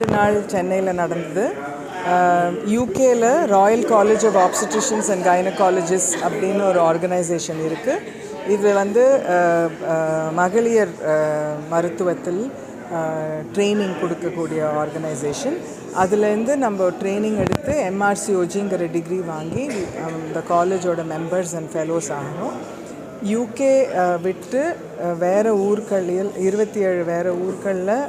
ரெண்டு நாள் சென்னையில் நடந்தது. யூகேல Royal College of Obstetricians and Gynaecologists அப்படின்னு ஒரு ஆர்கனைசேஷன் இருக்குது இது வந்து மகளிர் மருத்துவத்தில் ட்ரைனிங் கொடுக்கக்கூடிய ஆர்கனைசேஷன் அதுலேருந்து நம்ம ட்ரைனிங் எடுத்து எம்ஆர்சிஓஜிங்கிற டிகிரி வாங்கி அந்த காலேஜோட மெம்பர்ஸ் அண்ட் ஃபெலோஸ் ஆகணும். யூகே விட்டு வேறு ஊர்களில் இருபத்தி ஏழு வேறு ஊர்களில்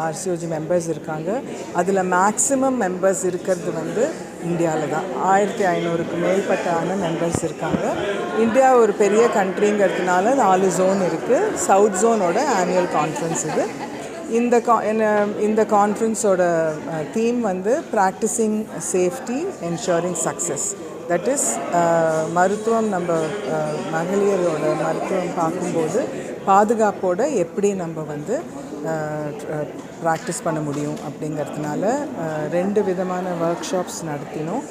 ஆர்சிஓஜி மெம்பர்ஸ் இருக்காங்க. அதில் மேக்ஸிமம் மெம்பர்ஸ் இருக்கிறது வந்து இந்தியாவில் தான். ஆயிரத்தி ஐநூறுக்கு மேற்பட்டான மெம்பர்ஸ் இருக்காங்க. இந்தியா ஒரு பெரிய கண்ட்ரிங்கிறதுனால நாலு ஜோன் இருக்குது சவுத் ஜோனோட ஆனுவல் கான்ஃபரன்ஸ் இது. இந்த கா என்ன- இந்த கான்ஃபரன்ஸோட தீம் வந்து practising safety ensuring success that is uh, மருத்துவம் நம்ம uh, மகளிரோட மருத்துவம் பார்க்கும்போது பாதுகாப்போடு எப்படி நம்ம வந்து uh, ப்ராக்டிஸ் பண்ண முடியும் அப்படிங்கிறதுனால ரெண்டு விதமான ஒர்க் ஷாப்ஸ் நடத்தினோம்.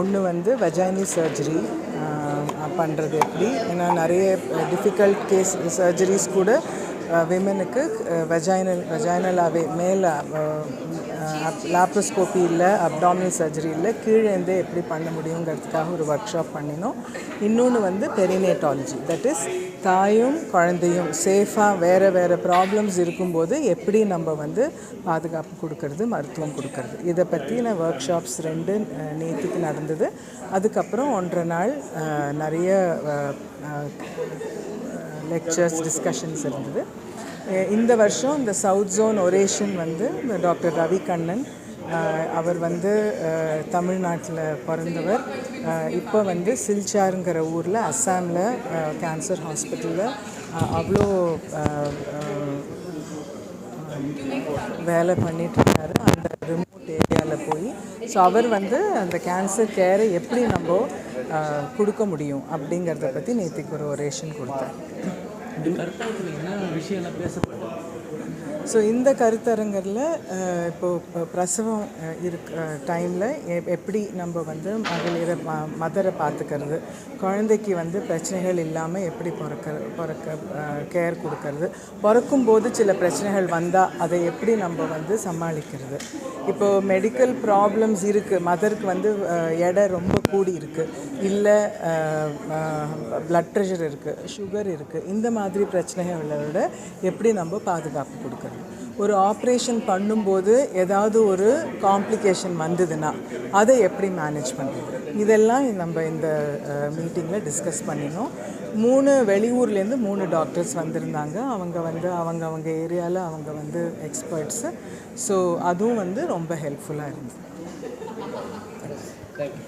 ஒன்று வந்து வெஜைனி சர்ஜரி பண்ணுறது எப்படி? ஏன்னா நிறைய டிஃபிகல்ட் கேஸ் சர்ஜரிஸ் கூட விமனுக்கு வெஜைனல் வெஜைனலாகவே மேலே லாப்ரோஸ்கோப்பி இல்லை அப்டாமினல் சர்ஜரி இல்லை கீழேருந்தே எப்படி பண்ண முடியுங்கிறதுக்காக ஒரு ஒர்க் ஷாப் பண்ணினோம். இன்னொன்று வந்து பெரினேட்டாலஜி தட் இஸ் தாயும் குழந்தையும் சேஃபாக வேறு வேறு ப்ராப்ளம்ஸ் இருக்கும்போது எப்படி நம்ம வந்து பாதுகாப்பு கொடுக்கறது மருத்துவம் கொடுக்கறது? இதை பற்றின ஒர்க் ஷாப்ஸ் ரெண்டு நேற்றுக்கு நடந்தது. அதுக்கப்புறம் ஒன்றரை நாள் நிறைய லெக்சர்ஸ் டிஸ்கஷன்ஸ் இருந்தது. இந்த வருஷம் இந்த சவுத் ஜோன் ஒரேஷன் வந்து டாக்டர் ரவி கண்ணன் அவர் வந்து தமிழ்நாட்டில் பிறந்தவர். இப்போ வந்து சில்சாருங்கிற ஊரில் அஸ்ஸாமில் கேன்சர் ஹாஸ்பிட்டலில் அவ்வளோ வேலை பண்ணிட்டுருக்காரு. அந்த ரிமோட் ஏரியாவில் போய் ஸோ அவர் வந்து அந்த கேன்சர் கேரை எப்படி நம்ம கொடுக்க முடியும் அப்படிங்கிறத பற்றி நேற்றுக்கு ஒரு ஒரேஷன் கொடுத்தார். என்ன விஷயம் பேசப்பட்டது? ஸோ இந்த கருத்தரங்கில் இப்போது பிரசவம் இருக்க டைமில் எப்படி நம்ம வந்து மகளிரை ம மதரை பார்த்துக்கிறது குழந்தைக்கு வந்து பிரச்சனைகள் இல்லாமல் எப்படி பிறக்க பிறக்க கேர் கொடுக்கறது பிறக்கும்போது சில பிரச்சனைகள் வந்தால் அதை எப்படி நம்ம வந்து சமாளிக்கிறது. இப்போது மெடிக்கல் ப்ராப்ளம்ஸ் இருக்குது மதருக்கு வந்து எடை ரொம்ப கூடி இருக்குது இல்லை ப்ளட் ப்ரெஷர் இருக்குது சுகர் இருக்குது இந்த மாதிரி பிரச்சனைகளோட எப்படி நம்ம பாதுகாப்பு கொடுக்குறது ஒரு ஆப்ரேஷன் பண்ணும்போது ஏதாவது ஒரு காம்ப்ளிகேஷன் வந்ததுன்னா அதை எப்படி மேனேஜ் பண்ணுறது இதெல்லாம் நம்ம இந்த மீட்டிங்கில் டிஸ்கஸ் பண்ணினோம். மூணு வெளியூர்லேருந்து மூணு டாக்டர்ஸ் வந்திருந்தாங்க. அவங்க வந்து அவங்க அவங்க ஏரியாவில் அவங்க வந்து எக்ஸ்பர்ட்ஸு ஸோ அதுவும் வந்து ரொம்ப ஹெல்ப்ஃபுல்லாக இருந்தது. தேங்க்யூ